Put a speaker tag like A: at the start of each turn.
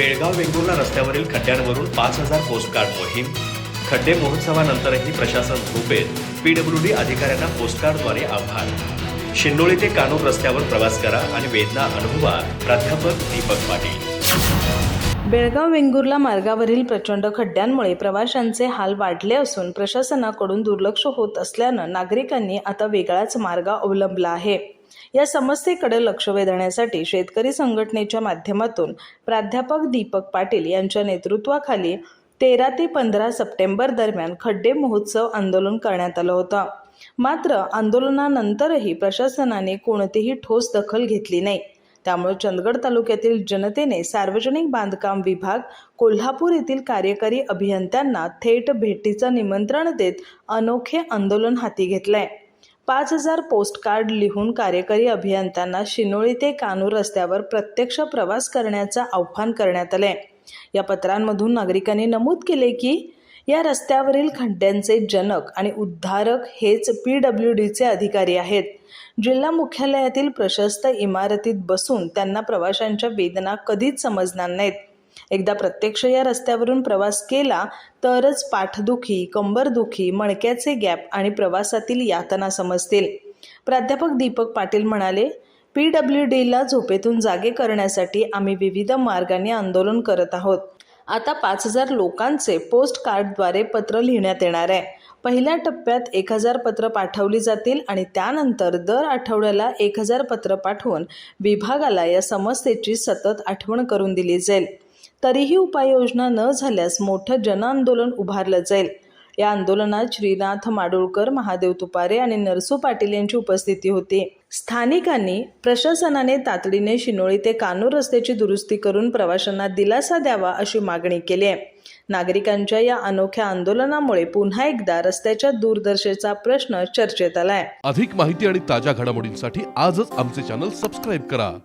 A: बेळगाव वेंगुर्ला रस्त्यावरील खड्ड्यांवरून पाच हजार पोस्टकार्ड मोहीम. खड्डे महोत्सवानंतरही प्रशासन झोपेत पीडब्ल्यूडी अधिकाऱ्यांना पोस्टकार्डद्वारे आव्हान शिंदोळी ते कानूर रस्त्यावर प्रवास करा आणि वेदना अनुभवा प्राध्यापक दीपक पाटील.
B: बेळगाव वेंगुर्ला मार्गावरील प्रचंड खड्ड्यांमुळे प्रवाशांचे हाल वाढले असून प्रशासनाकडून दुर्लक्ष होत असल्यानं नागरिकांनी आता वेगळाच मार्ग अवलंबला आहे. या समस्येकडे लक्ष वेधण्यासाठी शेतकरी संघटनेच्या माध्यमातून प्राध्यापक दीपक पाटील यांच्या नेतृत्वाखाली तेरा ते पंधरा सप्टेंबर दरम्यान खड्डे महोत्सव आंदोलन करण्यात आलं होतं. मात्र आंदोलनानंतरही प्रशासनाने कोणतीही ठोस दखल घेतली नाही. त्यामुळे चंदगड तालुक्यातील जनतेने सार्वजनिक बांधकाम विभाग कोल्हापूर येथील कार्यकारी अभियंत्यांना थेट भेटीचं निमंत्रण देत अनोखे आंदोलन हाती घेतलंय. पाच हजार पोस्टकार्ड लिहून कार्यकारी अभियंत्यांना शिनोळी ते कानूर रस्त्यावर प्रत्यक्ष प्रवास करण्याचं आव्हान करण्यात आलंय. या पत्रांमधून नागरिकांनी नमूद केले की या रस्त्यावरील खड्ड्यांचे जनक आणि उद्धारक हेच पी डब्ल्यू डीचे अधिकारी आहेत. जिल्हा मुख्यालयातील प्रशस्त इमारतीत बसून त्यांना प्रवाशांच्या वेदना कधीच समजणार नाहीत. एकदा प्रत्यक्ष या रस्त्यावरून प्रवास केला तरच पाठदुखी कंबरदुखी मणक्याचे गॅप आणि प्रवासातील यातना समजतील. प्राध्यापक दीपक पाटील म्हणाले पी डब्ल्यू डीला झोपेतून जागे करण्यासाठी आम्ही विविध मार्गाने आंदोलन करत आहोत. आता पाच हजार लोकांचे पोस्ट कार्डद्वारे पत्र लिहिण्यात येणार आहे. पहिल्या टप्प्यात एक हजार पत्र पाठवली जातील आणि त्यानंतर दर आठवड्याला एक हजार पत्र पाठवून विभागाला या समस्येची सतत आठवण करून दिली जाईल. तरीही उपाययोजना न झाल्यास मोठं जनआंदोलन उभारलं जाईल. या आंदोलनात श्रीनाथ माडुळकर महादेव तुपारे आणि नरसू पाटील यांची उपस्थिती होती. स्थानिकांनी प्रशासनाने तातडीने शिनोळी ते कानूर रस्त्याची दुरुस्ती करून प्रवाशांना दिलासा द्यावा अशी मागणी केली आहे. नागरिकांच्या या अनोख्या आंदोलनामुळे पुन्हा एकदा रस्त्याच्या दूरदर्शेचा प्रश्न चर्चेत आलाय.
C: अधिक माहिती आणि ताज्या घडामोडींसाठी आजच आमचे चॅनल सबस्क्राईब करा.